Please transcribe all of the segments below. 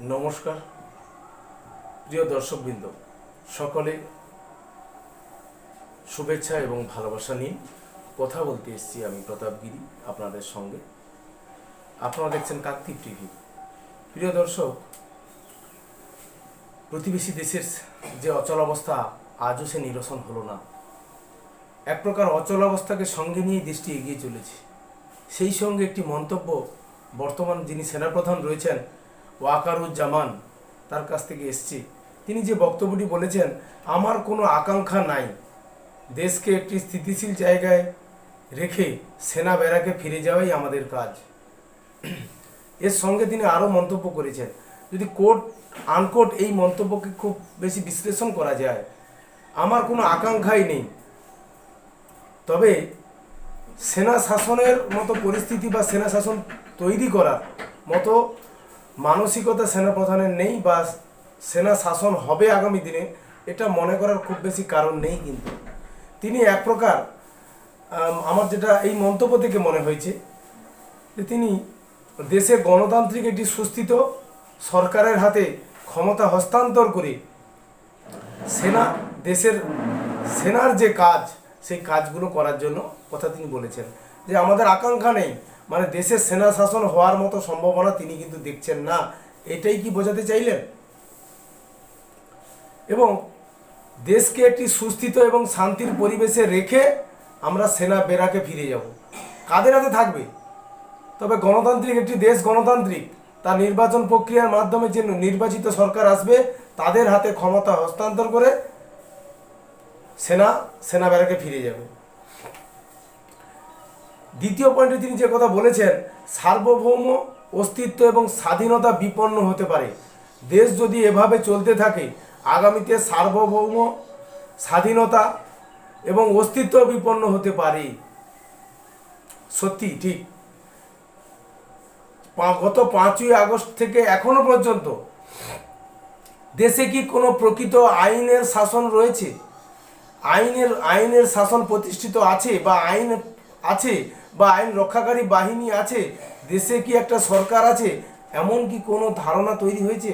নমস্কার। প্রিয় দর্শকবৃন্দ, সকলে শুভেচ্ছা এবং ভালোবাসা নিয়ে কথা বলতে এসেছি আমি প্রতাপগিরি আপনাদের সঙ্গে। আপনারা দেখছেন কাকদ্বীপ টিভি। প্রিয় দর্শক, প্রতিবেশী দেশের যে অচল অবস্থা, আজও সে নিরসন হলো না। এক প্রকার অচল অবস্থাকে সঙ্গে নিয়ে দেশটি এগিয়ে চলেছে। সেই সঙ্গে একটি মন্তব্য বর্তমান যিনি সেনাপ্রধান রয়েছেন ওয়াকারুজ্জামান তার কাছ থেকে এসছে। তিনি যে বক্তব্যটি বলেছেন, আমার কোনো আকাঙ্ক্ষা নাই। দেশকে একটি স্থিতিশীল জায়গায় রেখে সেনা বেড়াকে ফিরে যাওয়াই আমাদের কাজ। এর সঙ্গে তিনি আরও মন্তব্য করেছেন, যদি কোর্ট, আনকোর্ট এই মন্তব্যকে খুব বেশি বিশ্লেষণ করা যায়, আমার কোনো আকাঙ্ক্ষাই নেই। তবে সেনা শাসনের মতো পরিস্থিতি বা সেনা শাসন তৈরি করার মতো মানসিকতা সেনাপ্রধানের নেই বা সেনা শাসন হবে আগামী দিনে, এটা মনে করার খুব বেশি কারণ নেই কিন্তু। তিনি এক প্রকার আমার যেটা এই মন্তব্য থেকে মনে হয়েছে যে তিনি দেশে গণতান্ত্রিক একটি সুস্থিত সরকারের হাতে ক্ষমতা হস্তান্তর করে সেনা, দেশের সেনার যে কাজ, সেই কাজগুলো করার জন্য কথা তিনি বলেছেন। যে আমাদের আকাঙ্ক্ষা নেই মানে দেশের সেনা শাসন হওয়ার মতো সম্ভাবনা তিনি কিন্তু দেখছেন না। এটাই কি বোঝাতে চাইলেন? এবং দেশকে একটি সুস্থিত এবং শান্তির পরিবেশে রেখে আমরা সেনা বেরাকে ফিরে যাব। কাদের হাতে থাকবে? তবে গণতান্ত্রিক একটি দেশ গণতান্ত্রিক, তার নির্বাচন প্রক্রিয়ার মাধ্যমে যে নির্বাচিত সরকার আসবে, তাদের হাতে ক্ষমতা হস্তান্তর করে সেনা সেনা বেড়াকে ফিরে যাবে। দ্বিতীয় পয়েন্টে তিনি যে কথা বলেছেন, সার্বভৌম অস্তিত্ব এবং স্বাধীনতা বিপন্ন হতে পারে। দেশ যদি এভাবে চলতে থাকে, আগামীতে সার্বভৌম স্বাধীনতা এবং অস্তিত্ব বিপন্ন হতে পারে। সত্যি, ঠিক। গত পাঁচই আগস্ট থেকে এখনও পর্যন্ত দেশে কি কোনো প্রকৃত আইনের শাসন রয়েছে? আইনের আইনের শাসন প্রতিষ্ঠিত আছে বা আইন আছে? বা আইন রক্ষাকারী বাহিনী আছে, দেশে কি একটা সরকার আছে? এমন কি কোনো ধারণা তৈরি হয়েছে?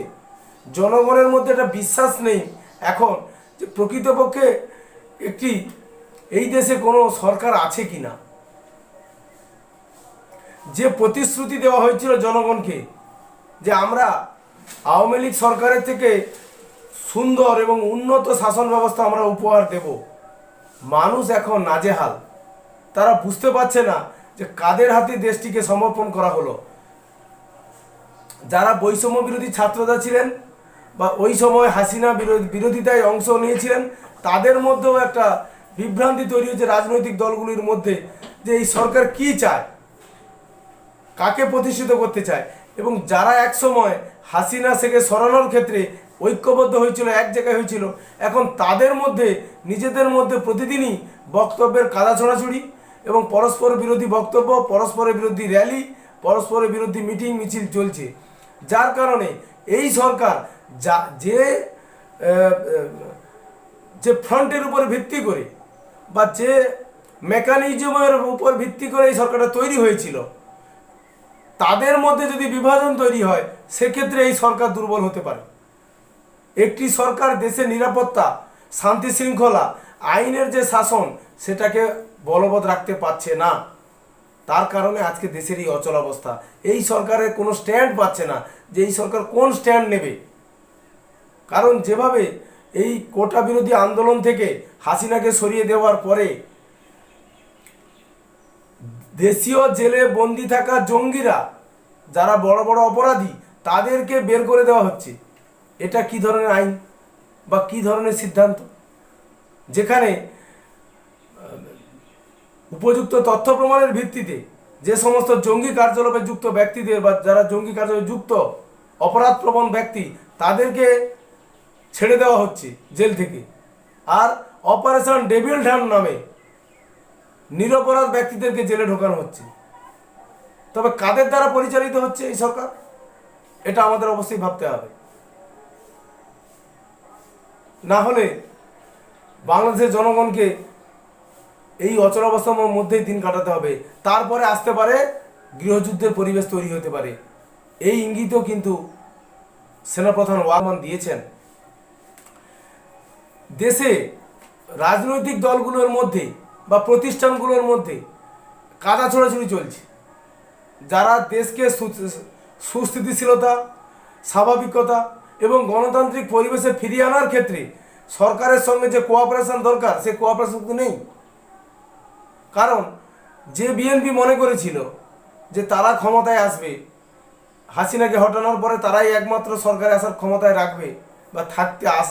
জনগণের মধ্যে একটা বিশ্বাস নেই এখন যে প্রকৃতপক্ষে একটি, এই দেশে কোনো সরকার আছে কি না যে প্রতিশ্রুতি দেওয়া হয়েছিল জনগণকে যে আমরা আওয়ামী লীগ সরকারের থেকে সুন্দর এবং উন্নত শাসন ব্যবস্থা আমরা উপহার দেব, মানুষ এখন নাজেহাল। তারা বুঝতে পারছে না যে কাদের হাতে দেশটিকে সমর্পণ করা হলো। যারা বৈষম্য বিরোধী ছাত্ররা ছিলেন বা ওই সময় হাসিনা বিরোধী বিরোধিতায় অংশ নিয়েছিলেন, তাদের মধ্যেও একটা বিভ্রান্তি তৈরি হয়েছে রাজনৈতিক দলগুলির মধ্যে যে এই সরকার কি চায়, কাকে প্রতিষ্ঠিত করতে চায় এবং যারা এক সময় হাসিনা থেকে সরানোর ক্ষেত্রে ঐক্যবদ্ধ হয়েছিল, এক জায়গায় হয়েছিল, এখন তাদের মধ্যে, নিজেদের মধ্যে প্রতিদিনই বক্তব্যের কাদা ছড়াছড়ি। এবং পরস্পর বিরোধী বক্তব্য পরস্পরের বিরোধী র্যালি পরস্পরের বিরোধী মিটিং, মিছিল চলছে। যার কারণে এই সরকার যা, যে যে ফ্রন্টের উপর ভিত্তি করে বা যে মেকানিজমের উপর ভিত্তি করে এই সরকারটা তৈরি হয়েছিল, তাদের মধ্যে যদি বিভাজন তৈরি হয়, সেক্ষেত্রে এই সরকার দুর্বল হতে পারে। একটি সরকার দেশের নিরাপত্তা, শান্তি শৃঙ্খলা, আইনের যে শাসন, সেটাকে বলবৎ রাখতে পারছে না। তার কারণে আজকে দেশের এই অচল অবস্থা। এই সরকারের কোনো স্ট্যান্ড পাচ্ছে না যে এই সরকার কোন স্ট্যান্ড নেবে। কারণ যেভাবে এই কোটা বিরোধী আন্দোলন থেকে হাসিনাকে সরিয়ে দেওয়ার পরে দেশীয় জেলে বন্দি থাকা জঙ্গিরা, যারা বড় বড় অপরাধী, তাদেরকে বের করে দেওয়া হচ্ছে। এটা কি ধরনের আইন বা কি ধরনের সিদ্ধান্ত? যেখানে উপযুক্ত তথ্য প্রমাণের ভিত্তিতে যে সমস্ত জঙ্গি কার্যকলাপে যুক্ত ব্যক্তিদের বা যারা জঙ্গি কার্যকলাপে যুক্ত অপরাধপ্রবণ ব্যক্তি, তাদেরকে ছেড়ে দেওয়া হচ্ছে জেল থেকে। আর অপারেশন ডেভিল ডান নামে নিরপরাধ ব্যক্তিদেরকে জেলে ঢোকানো হচ্ছে। তবে কাদের দ্বারা পরিচালিত হচ্ছে এই সরকার? এটা আমাদের অবশ্যই ভাবতে হবে। না হলে বাংলাদেশের জনগণকে এই অচল অবস্থার মধ্যেই দিন কাটাতে হবে। তারপরে আসতে পারে গৃহযুদ্ধের পরিবেশ তৈরি হতে পারে। এই ইঙ্গিতও কিন্তু সেনাপ্রধান ওয়ারমান দিয়েছেন। দেশে রাজনৈতিক দলগুলোর মধ্যে বা প্রতিষ্ঠানগুলোর মধ্যে কাদা ছোড়াছুড়ি চলছে। যারা দেশকে সুস্থিতিশীলতা, স্বাভাবিকতা এবং গণতান্ত্রিক পরিবেশে ফিরিয়ে আনার ক্ষেত্রে সরকারের সঙ্গে যে কোঅপারেশন দরকার সে কোঅপারেশন কিন্তু নেই। কারণ যে বিএনপি মনে করেছিল যে তারা ক্ষমতায় আসবে, হাসিনাকে হটানোর পরে তারাই একমাত্র সরকারে আসার ক্ষমতায় রাখবে বা থাকতে আস,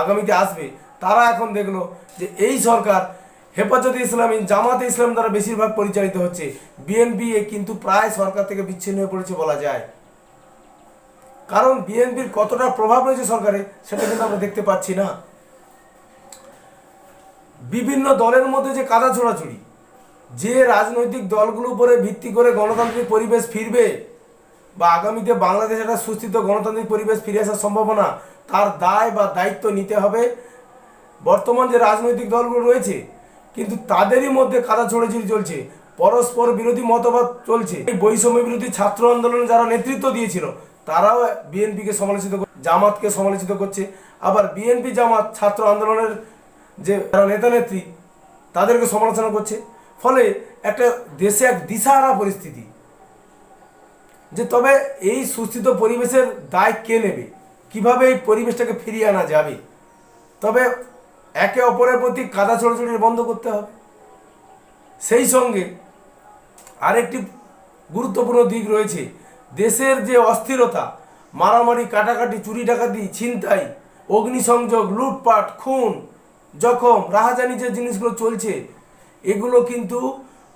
আগামীতে আসবে, তারা এখন দেখল যে এই সরকার হেফাজতে ইসলামী জামাতে ইসলাম দ্বারা বেশিরভাগ পরিচালিত হচ্ছে। বিএনপি কিন্তু প্রায় সরকার থেকে বিচ্ছিন্ন হয়ে পড়েছে বলা যায়। কারণ বিএনপির কতটা প্রভাব রয়েছে সরকারে, সেটা কিন্তু আমরা দেখতে পাচ্ছি না। বিভিন্ন দলের মধ্যে যে কাদা ছোড়াছুড়ি, যে রাজনৈতিক দলগুলোর উপরে ভিত্তি করে গণতান্ত্রিক পরিবেশ ফিরবে বা আগামীতে বাংলাদেশ একটা সুস্থিত গণতান্ত্রিক পরিবেশ ফিরে আসার সম্ভাবনা, তার দায় বা দায়িত্ব নিতে হবে। বর্তমান যে রাজনৈতিক দলগুলো রয়েছে, কিন্তু তাদেরই মধ্যে কাদা ছড়াছড়ি চলছে, পরস্পর বিরোধী মতবাদ চলছে। এই বৈষম্য বিরোধী ছাত্র আন্দোলনে যারা নেতৃত্ব দিয়েছিল, তারাও বিএনপিকে সমালোচিত জামাতকে সমালোচিত করছে। আবার বিএনপি জামাত ছাত্র আন্দোলনের যে যারা নেতা নেত্রী, তাদেরকে সমালোচনা করছে। ফলে একটা দেশে এক দিশাহারা পরিস্থিতি। যে তবে এই সুস্থিত পরিবেশের দায় কে নেবে? কীভাবে এই পরিবেশটাকে ফিরিয়ে আনা যাবে? তবে একে অপরের প্রতি কাদা ছড়াছড়ি বন্ধ করতে হবে। সেই সঙ্গে আরেকটি গুরুত্বপূর্ণ দিক রয়েছে। দেশের যে অস্থিরতা, মারামারি, কাটাকাটি, চুরি ডাকাতি, ছিনতাই, অগ্নিসংযোগ, লুটপাট, খুন জখম রাহাজানি যে জিনিসগুলো চলছে, এগুলো কিন্তু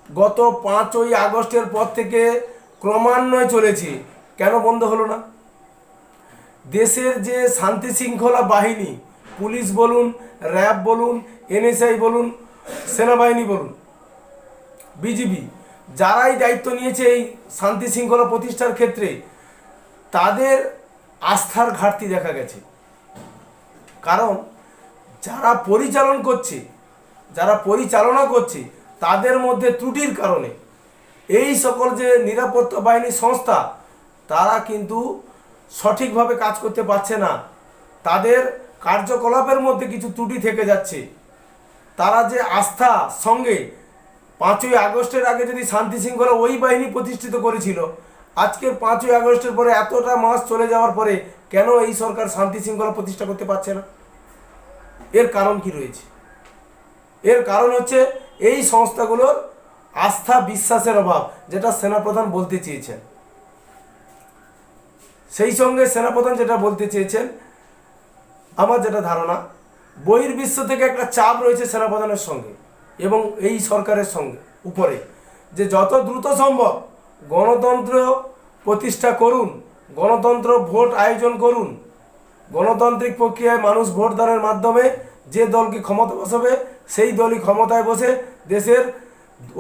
গত পাঁচই আগস্টের পর থেকে ক্রমান্বয়ে চলেছে। কেন বন্ধ হলো না? দেশের যে শান্তি শৃঙ্খলা বাহিনী, পুলিশ বলুন, র্যাব বলুন, এনএসআই বলুন, সেনাবাহিনী বলুন, বিজিবি, যারাই দায়িত্ব নিয়েছে এই শান্তি শৃঙ্খলা প্রতিষ্ঠার ক্ষেত্রে, তাদের আস্থার ঘাটতি দেখা গেছে। কারণ যারা পরিচালন করছে, যারা পরিচালনা করছে, তাদের মধ্যে ত্রুটির কারণে এই সকল যে নিরাপত্তা বাহিনী সংস্থা, তারা কিন্তু সঠিকভাবে কাজ করতে পারছে না। তাদের কার্যকলাপের মধ্যে কিছু ত্রুটি থেকে যাচ্ছে। তারা যে আস্থা সঙ্গে পাঁচই আগস্টের আগে যদি শান্তি শৃঙ্খলা ওই বাহিনী প্রতিষ্ঠিত করেছিল, আজকের পাঁচই আগস্টের পরে এতটা মাস চলে যাওয়ার পরে কেন এই সরকার শান্তি শৃঙ্খলা প্রতিষ্ঠা করতে পারছে না? এর কারণ কি রয়েছে? এর কারণ হচ্ছে এই সংস্থাগুলোর আস্থা, বিশ্বাসের অভাব, যেটা সেনাপ্রধান বলতে চেয়েছেন। সেই সঙ্গে সেনাপ্রধান যেটা বলতে চেয়েছেন, আমার যেটা ধারণা, বহির্বিশ্ব থেকে একটা চাপ রয়েছে সেনাপ্রধানের সঙ্গে এবং এই সরকারের সঙ্গে, উপরে। যে যত দ্রুত সম্ভব গণতন্ত্র প্রতিষ্ঠা করুন, গণতন্ত্র ভোট আয়োজন করুন, গণতান্ত্রিক প্রক্রিয়ায় মানুষ ভোটদানের মাধ্যমে যে দলকে ক্ষমতা বসাবে, সেই দলই ক্ষমতায় বসে দেশের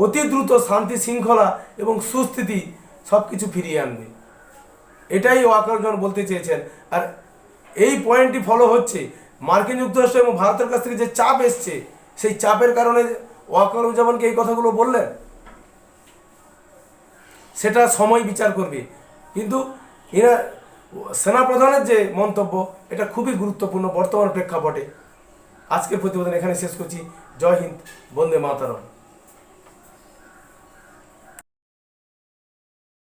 অতি দ্রুত শান্তি, শৃঙ্খলা এবং সুস্থিতি সব কিছু ফিরিয়ে আনবে। এটাই ওয়াকারুজ্জামান বলতে চেয়েছেন। আর এই পয়েন্টটি ফলো হচ্ছে। মার্কিন যুক্তরাষ্ট্র এবং ভারতের কাছ থেকে যে চাপ এসছে, সেই চাপের কারণে ওয়াকারুজ্জামানকে এই কথাগুলো বললেন, সেটা সময় বিচার করবে। কিন্তু এরা সেনাপ্রধানের যে মন্তব্য, এটা খুবই গুরুত্বপূর্ণ বর্তমান প্রেক্ষাপটে। আজকের প্রতিবেদন এখানে শেষ করছি। জয় হিন্দ বন্দে মাতারম।